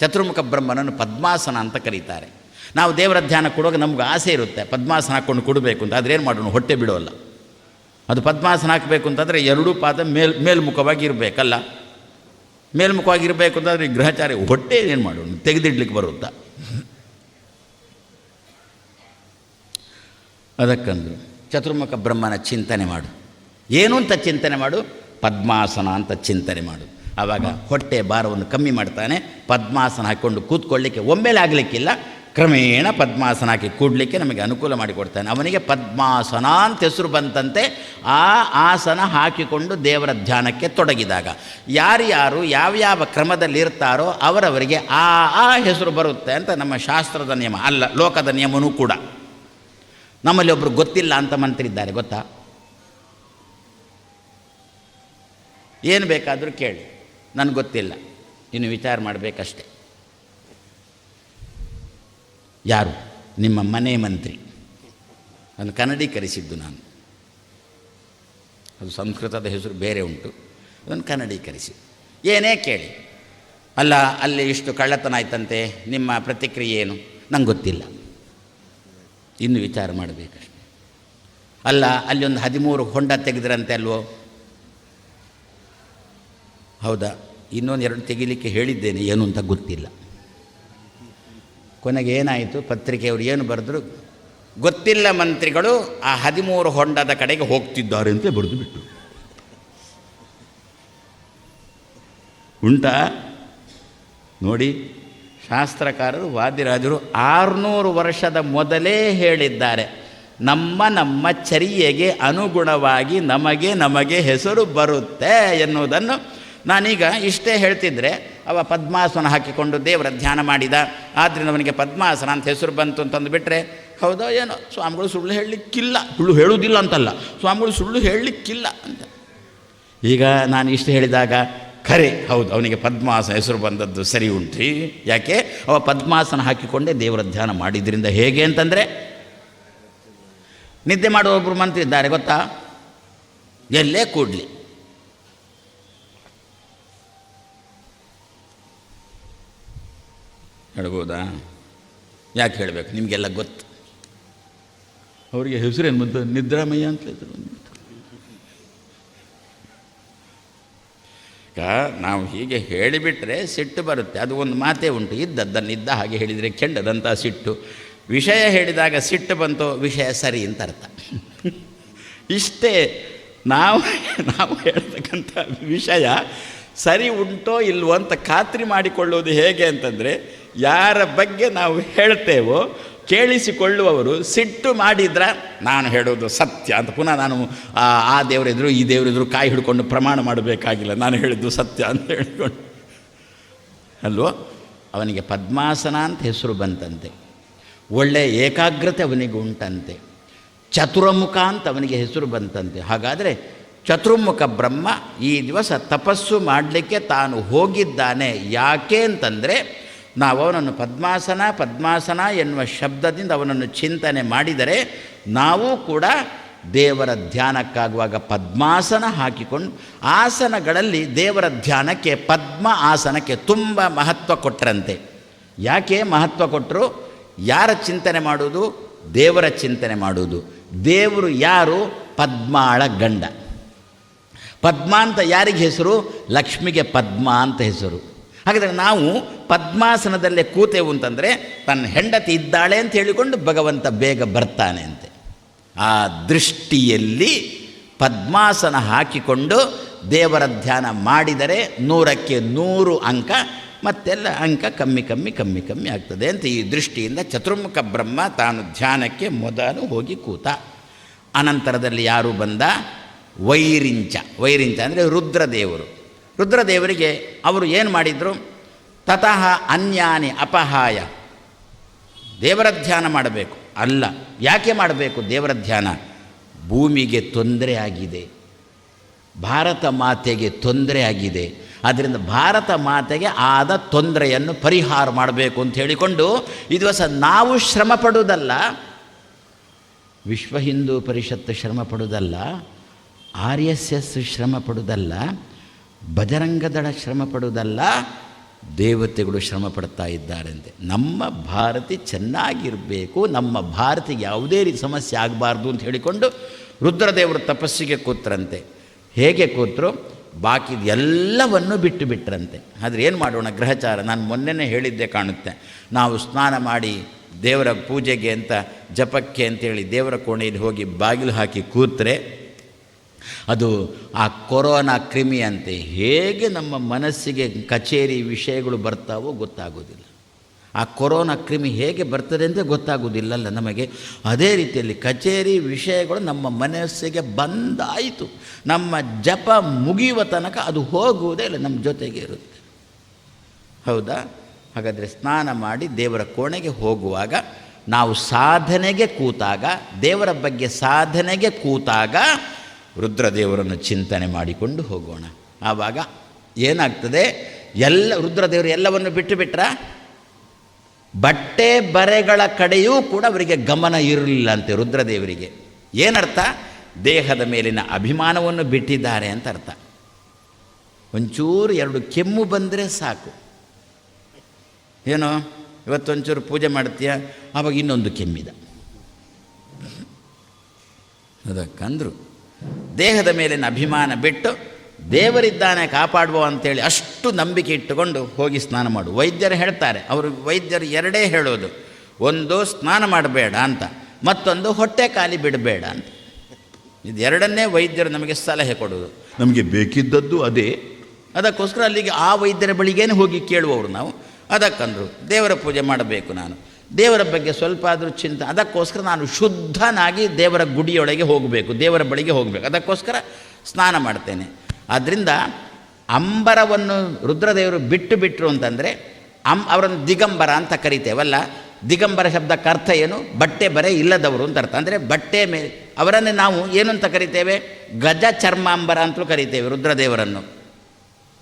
ಚತುರ್ಮುಖ ಬ್ರಹ್ಮನನ್ನು ಪದ್ಮಾಸನ ಅಂತ ಕರೀತಾರೆ. ನಾವು ದೇವರ ಧ್ಯಾನ ಕೊಡುವಾಗ ನಮ್ಗೆ ಆಸೆ ಇರುತ್ತೆ. ಪದ್ಮಾಸನ ಹಾಕ್ಕೊಂಡು ಕೊಡಬೇಕು ಅಂತ. ಆದರೆ ಏನು ಮಾಡೋಣ? ಹೊಟ್ಟೆ ಬಿಡೋಲ್ಲ. ಅದು ಪದ್ಮಾಸನ ಹಾಕಬೇಕು ಅಂತಂದರೆ ಎರಡೂ ಪಾದ ಮೇಲ್, ಮೇಲ್ಮುಖವಾಗಿ ಇರಬೇಕಲ್ಲ. ಮೇಲ್ಮುಖವಾಗಿರಬೇಕು ಅಂತಂದರೆ ಗ್ರಹಚಾರಿ ಹೊಟ್ಟೆ ಏನು ಮಾಡೋಣ ತೆಗೆದಿಡ್ಲಿಕ್ಕೆ ಬರುತ್ತಾ? ಅದಕ್ಕಂದು ಚತುರ್ಮುಖ ಬ್ರಹ್ಮನ ಚಿಂತನೆ ಮಾಡು. ಏನು ಅಂತ ಚಿಂತನೆ ಮಾಡು? ಪದ್ಮಾಸನ ಅಂತ ಚಿಂತನೆ ಮಾಡು. ಆವಾಗ ಹೊಟ್ಟೆ ಭಾರವನ್ನು ಕಮ್ಮಿ ಮಾಡ್ತಾನೆ, ಪದ್ಮಾಸನ ಹಾಕ್ಕೊಂಡು ಕೂತ್ಕೊಳ್ಳಿಕ್ಕೆ ಒಮ್ಮೆಲೆ ಆಗಲಿಕ್ಕಿಲ್ಲ ಕ್ರಮೇಣ ಪದ್ಮಾಸನ ಹಾಕಿ ಕೂಡಲಿಕ್ಕೆ ನಮಗೆ ಅನುಕೂಲ ಮಾಡಿಕೊಡ್ತಾನೆ ಅವನಿಗೆ ಪದ್ಮಾಸನ ಅಂತ ಹೆಸರು ಬಂತಂತೆ, ಆ ಆಸನ ಹಾಕಿಕೊಂಡು ದೇವರ ಧ್ಯಾನಕ್ಕೆ ತೊಡಗಿದಾಗ. ಯಾರ್ಯಾರು ಯಾವ್ಯಾವ ಕ್ರಮದಲ್ಲಿ ಇರ್ತಾರೋ ಅವರವರಿಗೆ ಆ ಆ ಹೆಸರು ಬರುತ್ತೆ ಅಂತ ನಮ್ಮ ಶಾಸ್ತ್ರದ ನಿಯಮ. ಅಲ್ಲ, ಲೋಕದ ನಿಯಮನೂ ಕೂಡ. ನಮ್ಮಲ್ಲಿ ಒಬ್ಬರು ಗೊತ್ತಿಲ್ಲ ಅಂತ ಮಂತ್ರಿದ್ದಾರೆ, ಗೊತ್ತಾ? ಏನು ಬೇಕಾದರೂ ಕೇಳಿ. ನನಗೆ ಗೊತ್ತಿಲ್ಲ. ಇನ್ನು ವಿಚಾರ ಮಾಡಬೇಕಷ್ಟೆ. ಯಾರು? ನಿಮ್ಮ ಮನೆ ಮಂತ್ರಿ. ಅದನ್ನು ಕನ್ನಡೀಕರಿಸಿದ್ದು ನಾನು. ಅದು ಸಂಸ್ಕೃತದ ಹೆಸರು ಬೇರೆ ಉಂಟು. ಅದನ್ನು ಕನ್ನಡೀಕರಿಸಿ. ಏನೇ ಕೇಳಿ. ಅಲ್ಲ, ಅಲ್ಲಿ ಇಷ್ಟು ಕಳ್ಳತನ ಆಯ್ತಂತೆ ನಿಮ್ಮ ಪ್ರತಿಕ್ರಿಯೆ ಏನು? ನಂಗೆ ಗೊತ್ತಿಲ್ಲ. ಇನ್ನು ವಿಚಾರ ಮಾಡಬೇಕಷ್ಟೆ. ಅಲ್ಲ ಅಲ್ಲಿ ಒಂದು ಹದಿಮೂರು ಹೊಂಡ ತೆಗೆದ್ರಂತೆ ಅಲ್ವೋ? ಹೌದಾ? ಇನ್ನೊಂದು ಎರಡು ತೆಗಿಲಿಕ್ಕೆ ಹೇಳಿದ್ದೇನೆ, ಏನು ಅಂತ ಗೊತ್ತಿಲ್ಲ. ಕೊನೆಗೆ ಏನಾಯಿತು ಪತ್ರಿಕೆಯವರು ಏನು ಬರೆದ್ರು, ಗೊತ್ತಿಲ್ಲ ಮಂತ್ರಿಗಳು, ಆ ಹದಿಮೂರು ಹೊಂಡದ ಕಡೆಗೆ ಹೋಗ್ತಿದ್ದಾರೆ ಅಂತ ಬರೆದು ಬಿಟ್ಟು ಉಂಟಾ? ನೋಡಿ, ಶಾಸ್ತ್ರಕಾರರು, ವಾದಿರಾಜರು ಆರುನೂರು ವರ್ಷದ ಮೊದಲೇ ಹೇಳಿದ್ದಾರೆ, ನಮ್ಮ ನಮ್ಮ ಚರ್ಯೆಗೆ ಅನುಗುಣವಾಗಿ ನಮಗೆ ನಮಗೆ ಹೆಸರು ಬರುತ್ತೆ ಎನ್ನುವುದನ್ನು ನಾನೀಗ ಇಷ್ಟೇ ಹೇಳ್ತಿದ್ರೆ ಅವ ಪದ್ಮಾಸನ ಹಾಕಿಕೊಂಡು ದೇವರ ಧ್ಯಾನ ಮಾಡಿದ. ಆದ್ದರಿಂದ ಅವನಿಗೆ ಪದ್ಮಾಸನ ಅಂತ ಹೆಸರು ಬಂತು ಅಂತಂದು ಬಿಟ್ಟರೆ ಹೌದೋ ಏನೋ, ಸ್ವಾಮಿಗಳು ಸುಳ್ಳು ಹೇಳಲಿಕ್ಕಿಲ್ಲ. ಸುಳ್ಳು ಹೇಳುವುದಿಲ್ಲ ಅಂತಲ್ಲ. ಸ್ವಾಮಿಗಳು ಸುಳ್ಳು ಹೇಳಲಿಕ್ಕಿಲ್ಲ ಅಂತ. ಈಗ ನಾನು ಇಷ್ಟು ಹೇಳಿದಾಗ, ಖರೆ, ಹೌದು, ಅವನಿಗೆ ಪದ್ಮಾಸನ ಹೆಸರು ಬಂದದ್ದು ಸರಿ ಉಂಟ್ರಿ ಯಾಕೆ? ಅವ ಪದ್ಮಾಸನ ಹಾಕಿಕೊಂಡೇ ದೇವರ ಧ್ಯಾನ ಮಾಡಿದ್ರಿಂದ ಹೇಗೆ ಅಂತಂದರೆ, ನಿದ್ದೆ ಮಾಡುವ ಒಬ್ಬರು ಮಂತ್ರಿ ಇದ್ದಾರೆ ಗೊತ್ತಾ? ಎಲ್ಲೇ ಕೂಡಲಿ. ಹೇಳ್ಬೋದಾ? ಯಾಕೆ ಹೇಳಬೇಕು? ನಿಮಗೆಲ್ಲ ಗೊತ್ತು. ಅವರಿಗೆ ಹೆಸರೇನು ಬಂತು? ನಿದ್ರಾಮಯ್ಯ ಅಂತ ಹೇಳಿದ್ರು ಈಗ ನಾವು ಹೀಗೆ ಹೇಳಿಬಿಟ್ರೆ ಸಿಟ್ಟು ಬರುತ್ತೆ. ಅದು ಒಂದು ಮಾತೇ ಉಂಟು. ಇದ್ದದ್ದನ್ನು ಇದ್ದ ಹಾಗೆ ಹೇಳಿದರೆ ಕೆಂಡದಂಥ ಸಿಟ್ಟು. ವಿಷಯ ಹೇಳಿದಾಗ ಸಿಟ್ಟು ಬಂತು? ವಿಷಯ ಸರಿ ಅಂತ ಅರ್ಥ. ಇಷ್ಟೇ ನಾವು ನಾವು ಹೇಳ್ತಕ್ಕಂಥ ವಿಷಯ ಸರಿ ಉಂಟೋ ಇಲ್ವೋ ಅಂತ ಖಾತ್ರಿ ಮಾಡಿಕೊಳ್ಳುವುದು ಹೇಗೆ ಅಂತಂದರೆ ಯಾರ ಬಗ್ಗೆ ನಾವು ಹೇಳ್ತೇವೋ ಕೇಳಿಸಿಕೊಳ್ಳುವವರು ಸಿಟ್ಟು ಮಾಡಿದ್ರ ನಾನು ಹೇಳೋದು ಸತ್ಯ ಅಂತ ಪುನಃ ನಾನು, ಆ ದೇವರಿದ್ರು ಈ ದೇವರಿದ್ರು ಕಾಯಿ ಹಿಡ್ಕೊಂಡು ಪ್ರಮಾಣ ಮಾಡಬೇಕಾಗಿಲ್ಲ. ನಾನು ಹೇಳಿದ್ದು ಸತ್ಯ ಅಂತ ಹೇಳಿಕೊಂಡು. ಅಲ್ವೋ? ಅವನಿಗೆ ಪದ್ಮಾಸನ ಅಂತ ಹೆಸರು ಬಂತಂತೆ. ಒಳ್ಳೆಯ ಏಕಾಗ್ರತೆ ಅವನಿಗೆ ಉಂಟಂತೆ. ಚತುರಮುಖ ಅಂತ ಅವನಿಗೆ ಹೆಸರು ಬಂತಂತೆ. ಹಾಗಾದರೆ ಚತುರ್ಮುಖ ಬ್ರಹ್ಮ ಈ ದಿವಸ ತಪಸ್ಸು ಮಾಡಲಿಕ್ಕೆ ತಾನು ಹೋಗಿದ್ದಾನೆ ಯಾಕೆ ಅಂತಂದರೆ ನಾವು ಅವನನ್ನು ಪದ್ಮಾಸನ ಪದ್ಮಾಸನ ಎನ್ನುವ ಶಬ್ದದಿಂದ ಅವನನ್ನು ಚಿಂತನೆ ಮಾಡಿದರೆ ನಾವು ಕೂಡ ದೇವರ ಧ್ಯಾನಕ್ಕಾಗುವಾಗ ಪದ್ಮಾಸನ ಹಾಕಿಕೊಂಡು ಆಸನಗಳಲ್ಲಿ ದೇವರ ಧ್ಯಾನಕ್ಕೆ, ಪದ್ಮ ಆಸನಕ್ಕೆ ತುಂಬ ಮಹತ್ವ ಕೊಟ್ಟರಂತೆ ಯಾಕೆ ಮಹತ್ವ ಕೊಟ್ಟರು ಯಾರ ಚಿಂತನೆ ಮಾಡುವುದು? ದೇವರ ಚಿಂತನೆ ಮಾಡುವುದು. ದೇವರು ಯಾರು? ಪದ್ಮಾಳ ಗಂಡ. ಪದ್ಮ ಅಂತ ಯಾರಿಗೆ ಹೆಸರು? ಲಕ್ಷ್ಮಿಗೆ ಪದ್ಮ ಅಂತ ಹೆಸರು. ಹಾಗಾದರೆ ನಾವು ಪದ್ಮಾಸನದಲ್ಲೇ ಕೂತೆವು ಅಂತಂದರೆ ತನ್ನ ಹೆಂಡತಿ ಇದ್ದಾಳೆ ಅಂತ ಹೇಳಿಕೊಂಡು ಭಗವಂತ ಬೇಗ ಬರ್ತಾನೆ ಅಂತೆ. ಆ ದೃಷ್ಟಿಯಲ್ಲಿ ಪದ್ಮಾಸನ ಹಾಕಿಕೊಂಡು ದೇವರ ಧ್ಯಾನ ಮಾಡಿದರೆ ನೂರಕ್ಕೆ ನೂರು ಅಂಕ, ಮತ್ತೆಲ್ಲ ಅಂಕ ಕಮ್ಮಿ ಕಮ್ಮಿ ಕಮ್ಮಿ ಕಮ್ಮಿ ಆಗ್ತದೆ ಅಂತ ಈ ದೃಷ್ಟಿಯಿಂದ ಚತುರ್ಮುಖ ಬ್ರಹ್ಮ ತಾನು ಧ್ಯಾನಕ್ಕೆ ಮೊದಲು ಹೋಗಿ ಕೂತ. ಅನಂತರದಲ್ಲಿ ಯಾರು ಬಂದ? ವೈರಿಂಚ. ವೈರಿಂಚ ಅಂದರೆ ರುದ್ರದೇವರು. ರುದ್ರದೇವರಿಗೆ ಅವರು ಏನು ಮಾಡಿದರು? ತತಃ ಅನ್ಯಾನಿ ಅಪಹಾಯ. ದೇವರ ಧ್ಯಾನ ಮಾಡಬೇಕು. ಅಲ್ಲ, ಯಾಕೆ ಮಾಡಬೇಕು ದೇವರ ಧ್ಯಾನ? ಭೂಮಿಗೆ ತೊಂದರೆ ಆಗಿದೆ. ಭಾರತ ಮಾತೆಗೆ ತೊಂದರೆ ಆಗಿದೆ. ಆದ್ದರಿಂದ ಭಾರತ ಮಾತೆಗೆ ಆದ ತೊಂದರೆಯನ್ನು ಪರಿಹಾರ ಮಾಡಬೇಕು ಅಂತ ಹೇಳಿಕೊಂಡು ಈ ದಿವಸ ನಾವು ಶ್ರಮ ಪಡುವುದಲ್ಲ. ವಿಶ್ವ ಹಿಂದೂ ಪರಿಷತ್ತು ಶ್ರಮ ಪಡುವುದಲ್ಲ. ಆರ್ ಎಸ್ ಎಸ್ ಶ್ರಮ ಪಡುವುದಲ್ಲ. ಬಜರಂಗದಳ ಶ್ರಮ ಪಡುವುದಲ್ಲ ದೇವತೆಗಳು ಶ್ರಮ ಪಡ್ತಾ ಇದ್ದಾರಂತೆ ನಮ್ಮ ಭಾರತಿ ಚೆನ್ನಾಗಿರಬೇಕು, ನಮ್ಮ ಭಾರತಿಗೆ ಯಾವುದೇ ರೀತಿ ಸಮಸ್ಯೆ ಆಗಬಾರ್ದು ಅಂತ ಹೇಳಿಕೊಂಡು ರುದ್ರದೇವರು ತಪಸ್ಸಿಗೆ ಕೂತ್ರಂತೆ. ಹೇಗೆ ಕೂತರು? ಬಾಕಿ ಎಲ್ಲವನ್ನು ಬಿಟ್ಟು ಬಿಟ್ರಂತೆ. ಆದರೆ ಏನು ಮಾಡೋಣ ಗ್ರಹಚಾರ ನಾನು ಮೊನ್ನೆನೇ ಹೇಳಿದ್ದೆ ಕಾಣುತ್ತೆ. ನಾವು ಸ್ನಾನ ಮಾಡಿ ದೇವರ ಪೂಜೆಗೆ ಅಂತ ಜಪಕ್ಕೆ ಅಂತೇಳಿ ದೇವರ ಕೋಣೆಯಲ್ಲಿ ಹೋಗಿ ಬಾಗಿಲು ಹಾಕಿ ಕೂತ್ರೆ ಅದು ಆ ಕೊರೋನಾ ಕ್ರಿಮಿಯಂತೆ ಹೇಗೆ ನಮ್ಮ ಮನಸ್ಸಿಗೆ ಕಚೇರಿ ವಿಷಯಗಳು ಬರ್ತಾವೋ ಗೊತ್ತಾಗೋದಿಲ್ಲ. ಆ ಕೊರೋನಾ ಕ್ರಿಮಿ ಹೇಗೆ ಬರ್ತದೆ ಅಂತ ಗೊತ್ತಾಗೋದಿಲ್ಲಲ್ಲ ನಮಗೆ. ಅದೇ ರೀತಿಯಲ್ಲಿ ಕಚೇರಿ ವಿಷಯಗಳು ನಮ್ಮ ಮನಸ್ಸಿಗೆ ಬಂದಾಯಿತು. ನಮ್ಮ ಜಪ ಮುಗಿಯುವ ತನಕ ಅದು ಹೋಗುವುದೇ ಇಲ್ಲ, ನಮ್ಮ ಜೊತೆಗೆ ಇರುತ್ತೆ. ಹೌದಾ? ಹಾಗಾದರೆ ಸ್ನಾನ ಮಾಡಿ ದೇವರ ಕೋಣೆಗೆ ಹೋಗುವಾಗ ನಾವು ಸಾಧನೆಗೆ ಕೂತಾಗ, ದೇವರ ಬಗ್ಗೆ ಸಾಧನೆಗೆ ಕೂತಾಗ ರುದ್ರದೇವರನ್ನು ಚಿಂತನೆ ಮಾಡಿಕೊಂಡು ಹೋಗೋಣ. ಆವಾಗ ಏನಾಗ್ತದೆ? ಎಲ್ಲ ರುದ್ರದೇವರು ಎಲ್ಲವನ್ನು ಬಿಟ್ಟು ಬಿಟ್ರ? ಬಟ್ಟೆ ಬರೆಗಳ ಕಡೆಯೂ ಕೂಡ ಅವರಿಗೆ ಗಮನ ಇರಲಿಲ್ಲ ಅಂತೆ ರುದ್ರದೇವರಿಗೆ. ಏನರ್ಥ? ದೇಹದ ಮೇಲಿನ ಅಭಿಮಾನವನ್ನು ಬಿಟ್ಟಿದ್ದಾರೆ ಅಂತ ಅರ್ಥ. ಒಂಚೂರು ಎರಡು ಕೆಮ್ಮು ಬಂದರೆ ಸಾಕು. ಏನೋ, ಇವತ್ತೊಂಚೂರು ಪೂಜೆ ಮಾಡ್ತೀಯ? ಆವಾಗ ಇನ್ನೊಂದು ಕೆಮ್ಮಿದ. ಅದಕ್ಕಂದ್ರು ದೇಹದ ಮೇಲಿನ ಅಭಿಮಾನ ಬಿಟ್ಟು ದೇವರಿದ್ದಾನೆ ಕಾಪಾಡುವ ಅಂತೇಳಿ ಅಷ್ಟು ನಂಬಿಕೆ ಇಟ್ಟುಕೊಂಡು ಹೋಗಿ ಸ್ನಾನ ಮಾಡು. ವೈದ್ಯರು ಹೇಳ್ತಾರೆ ಅವರು ವೈದ್ಯರು ಎರಡೇ ಹೇಳೋದು ಒಂದು ಸ್ನಾನ ಮಾಡಬೇಡ ಅಂತ ಮತ್ತೊಂದು ಹೊಟ್ಟೆ ಖಾಲಿ ಬಿಡಬೇಡ ಅಂತ. ಇದು ಎರಡನ್ನೇ ವೈದ್ಯರು ನಮಗೆ ಸಲಹೆ ಕೊಡೋದು ನಮಗೆ ಬೇಕಿದ್ದದ್ದು ಅದೇ. ಅದಕ್ಕೋಸ್ಕರ ಅಲ್ಲಿಗೆ ಆ ವೈದ್ಯರ ಬಳಿಗೇನೆ ಹೋಗಿ ಕೇಳುವವರು ನಾವು. ಅದಕ್ಕಂದರು ದೇವರ ಪೂಜೆ ಮಾಡಬೇಕು ನಾನು. ದೇವರ ಬಗ್ಗೆ ಸ್ವಲ್ಪ ಆದರೂ ಚಿಂತೆ. ಅದಕ್ಕೋಸ್ಕರ ನಾನು ಶುದ್ಧನಾಗಿ ದೇವರ ಗುಡಿಯೊಳಗೆ ಹೋಗಬೇಕು. ದೇವರ ಬಳಿಗೆ ಹೋಗಬೇಕು. ಅದಕ್ಕೋಸ್ಕರ ಸ್ನಾನ ಮಾಡ್ತೇನೆ. ಆದ್ದರಿಂದ ಅಂಬರವನ್ನು ರುದ್ರದೇವರು ಬಿಟ್ಟು ಬಿಟ್ಟರು ಅಂತಂದರೆ ಅಂ ಅವರನ್ನು ದಿಗಂಬರ ಅಂತ ಕರಿತೇವಲ್ಲ ದಿಗಂಬರ ಶಬ್ದಕ್ಕೆ ಅರ್ಥ ಏನು? ಬಟ್ಟೆ ಬರೆ ಇಲ್ಲದವರು ಅಂತ ಅರ್ಥ. ಅಂದರೆ ಬಟ್ಟೆ ಮೇಲೆ ಅವರನ್ನು ನಾವು ಏನು ಅಂತ ಕರಿತೇವೆ? ಗಜ ಚರ್ಮಾಂಬರ ಅಂತಲೂ ಕರಿತೇವೆ ರುದ್ರದೇವರನ್ನು.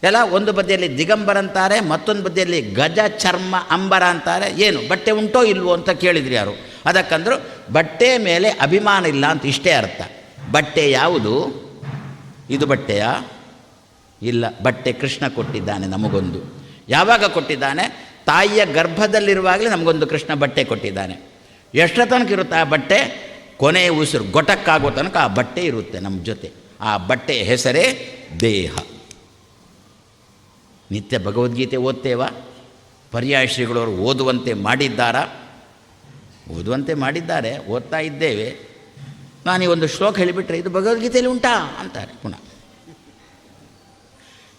ಎಲ್ಲ ಒಂದು ಬದಿಯಲ್ಲಿ ದಿಗಂಬರ ಅಂತಾರೆ, ಮತ್ತೊಂದು ಬದಿಯಲ್ಲಿ ಗಜ, ಚರ್ಮ, ಅಂಬರ ಅಂತಾರೆ. ಏನು? ಬಟ್ಟೆ ಉಂಟೋ ಇಲ್ವೋ ಅಂತ ಕೇಳಿದ್ರಿ ಯಾರು? ಅದಕ್ಕಂದ್ರು ಬಟ್ಟೆ ಮೇಲೆ ಅಭಿಮಾನ ಇಲ್ಲ ಅಂತ ಇಷ್ಟೇ ಅರ್ಥ. ಬಟ್ಟೆ ಯಾವುದು? ಇದು ಬಟ್ಟೆಯ? ಇಲ್ಲ. ಬಟ್ಟೆ ಕೃಷ್ಣ ಕೊಟ್ಟಿದ್ದಾನೆ ನಮಗೊಂದು. ಯಾವಾಗ ಕೊಟ್ಟಿದ್ದಾನೆ? ತಾಯಿಯ ಗರ್ಭದಲ್ಲಿರುವಾಗಲೇ ನಮಗೊಂದು ಕೃಷ್ಣ ಬಟ್ಟೆ ಕೊಟ್ಟಿದ್ದಾನೆ. ಎಷ್ಟರ ತನಕ ಇರುತ್ತೆ ಆ ಬಟ್ಟೆ? ಕೊನೆಯ ಉಸಿರು ಗೊಟಕ್ಕಾಗೋ ತನಕ ಆ ಬಟ್ಟೆ ಇರುತ್ತೆ ನಮ್ಮ ಜೊತೆ. ಆ ಬಟ್ಟೆಯ ಹೆಸರೇ ದೇಹ. ನಿತ್ಯ ಭಗವದ್ಗೀತೆ ಓದ್ತೇವಾ? ಪರ್ಯಾಯ ಶ್ರೀಗಳವರು ಓದುವಂತೆ ಮಾಡಿದ್ದಾರಾ? ಓದುವಂತೆ ಮಾಡಿದ್ದಾರೆ, ಓದ್ತಾ ಇದ್ದೇವೆ. ನಾನು ಒಂದು ಶ್ಲೋಕ ಹೇಳಿಬಿಟ್ರೆ ಇದು ಭಗವದ್ಗೀತೆಯಲ್ಲಿ ಉಂಟಾ? ಅಂತಾರೆ ಪುನಃ.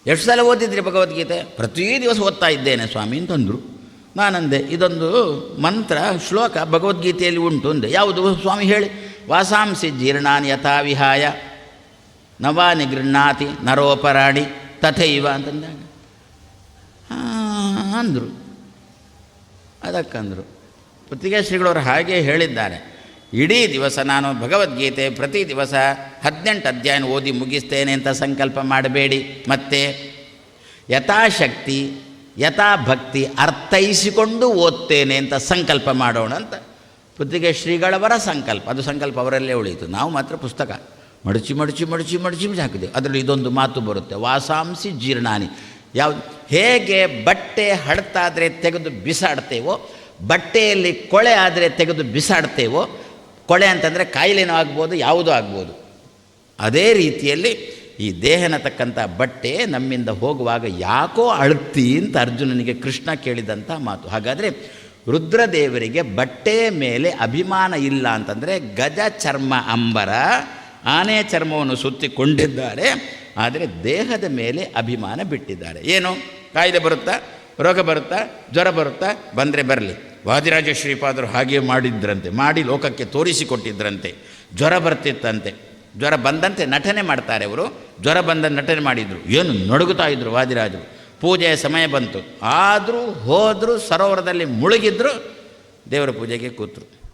ಎಷ್ಟು ಸಲ ಓದಿದ್ರಿ ಭಗವದ್ಗೀತೆ? ಪ್ರತಿ ದಿವಸ ಓದ್ತಾ ಇದ್ದೇನೆ ಸ್ವಾಮಿ ಅಂತಂದರು. ನಾನಂದೆ, ಇದೊಂದು ಮಂತ್ರ, ಶ್ಲೋಕ ಭಗವದ್ಗೀತೆಯಲ್ಲಿ ಉಂಟು ಅಂದೆ. ಯಾವುದು ಸ್ವಾಮಿ ಹೇಳಿ? ವಾಸಾಂಸಿ ಜೀರ್ಣಾನಿ ಯಥಾ ವಿಹಾಯ, ನವಾನಿ ಗೃಹ್ಣಾತಿ ನರೋಪರಾಣಿ ತಥೈವ ಅಂತಂದಾಗ. ಅಂದರು. ಅದಕ್ಕಂದರು. ಶ್ರೀಗಳವರು ಹಾಗೆ ಹೇಳಿದ್ದಾರೆ. ಇಡೀ ದಿವಸ ನಾನು ಭಗವದ್ಗೀತೆ ಪ್ರತಿ ದಿವಸ ಹದಿನೆಂಟು ಅಧ್ಯಾಯನ ಓದಿ ಮುಗಿಸ್ತೇನೆ ಅಂತ ಸಂಕಲ್ಪ ಮಾಡಬೇಡಿ. ಮತ್ತೆ ಯಥಾಶಕ್ತಿ, ಯಥಾಭಕ್ತಿ ಅರ್ಥೈಸಿಕೊಂಡು ಓದ್ತೇನೆ ಅಂತ ಸಂಕಲ್ಪ ಮಾಡೋಣ ಅಂತ ಪುತ್ತಿಗೆ ಶ್ರೀಗಳವರ ಸಂಕಲ್ಪ. ಅದು ಸಂಕಲ್ಪ ಅವರಲ್ಲೇ ಉಳಿಯಿತು. ನಾವು ಮಾತ್ರ ಪುಸ್ತಕ ಮಡಚಿ ಮಡಚಿ ಮಡಚಿ ಮಡಚಿ ಹಾಕಿದ್ದೇವೆ. ಅದರಲ್ಲಿ ಇದೊಂದು ಮಾತು ಬರುತ್ತೆ. ವಾಸಾಂಸಿ ಜೀರ್ಣಾನಿ. ಯಾವುದು ಹೇಗೆ ಬಟ್ಟೆ ಹಡ್ತಾದರೆ ತೆಗೆದು ಬಿಸಾಡ್ತೇವೋ, ಬಟ್ಟೆಯಲ್ಲಿ ಕೊಳೆ ಆದರೆ ತೆಗೆದು ಬಿಸಾಡ್ತೇವೋ, ಕೊಳೆ ಅಂತಂದರೆ ಕಾಯಿಲೆನೂ ಆಗ್ಬೋದು, ಯಾವುದೂ ಆಗ್ಬೋದು. ಅದೇ ರೀತಿಯಲ್ಲಿ ಈ ದೇಹನತಕ್ಕಂಥ ಬಟ್ಟೆ ನಮ್ಮಿಂದ ಹೋಗುವಾಗ ಯಾಕೋ ಅಳುತ್ತಿ ಅಂತ ಅರ್ಜುನನಿಗೆ ಕೃಷ್ಣ ಕೇಳಿದಂಥ ಮಾತು. ಹಾಗಾದರೆ ರುದ್ರದೇವರಿಗೆ ಬಟ್ಟೆಯ ಮೇಲೆ ಅಭಿಮಾನ ಇಲ್ಲ ಅಂತಂದರೆ ಗಜ ಚರ್ಮ ಅಂಬರ ಆನೆ ಚರ್ಮವನ್ನು ಸುತ್ತಿಕೊಂಡಿದ್ದಾರೆ. ಆದರೆ ದೇಹದ ಮೇಲೆ ಅಭಿಮಾನ ಬಿಟ್ಟಿದ್ದಾರೆ. ಏನು? ಕಾಯಿಲೆ ಬರುತ್ತಾ? ರೋಗ ಬರುತ್ತಾ? ಜ್ವರ ಬರುತ್ತಾ? ಬಂದರೆ ಬರಲಿ. ವಾದಿರಾಜ ಶ್ರೀಪಾದರು ಹಾಗೆ ಮಾಡಿದ್ರಂತೆ, ಮಾಡಿ ಲೋಕಕ್ಕೆ ತೋರಿಸಿಕೊಟ್ಟಿದ್ರಂತೆ. ಜ್ವರ ಬರ್ತಿತ್ತಂತೆ. ಜ್ವರ ಬಂದಂತೆ ನಟನೆ ಮಾಡ್ತಾರೆ ಅವರು ಜ್ವರ ಬಂದ ನಟನೆ ಮಾಡಿದರು. ಏನು ನಡುಗುತ್ತಾ ಇದ್ದರು ವಾದಿರಾಜರು? ಪೂಜೆಯ ಸಮಯ ಬಂತು. ಆದರೂ ಹೋದರೂ ಸರೋವರದಲ್ಲಿ ಮುಳುಗಿದ್ರು, ದೇವರ ಪೂಜೆಗೆ ಕೂತರು.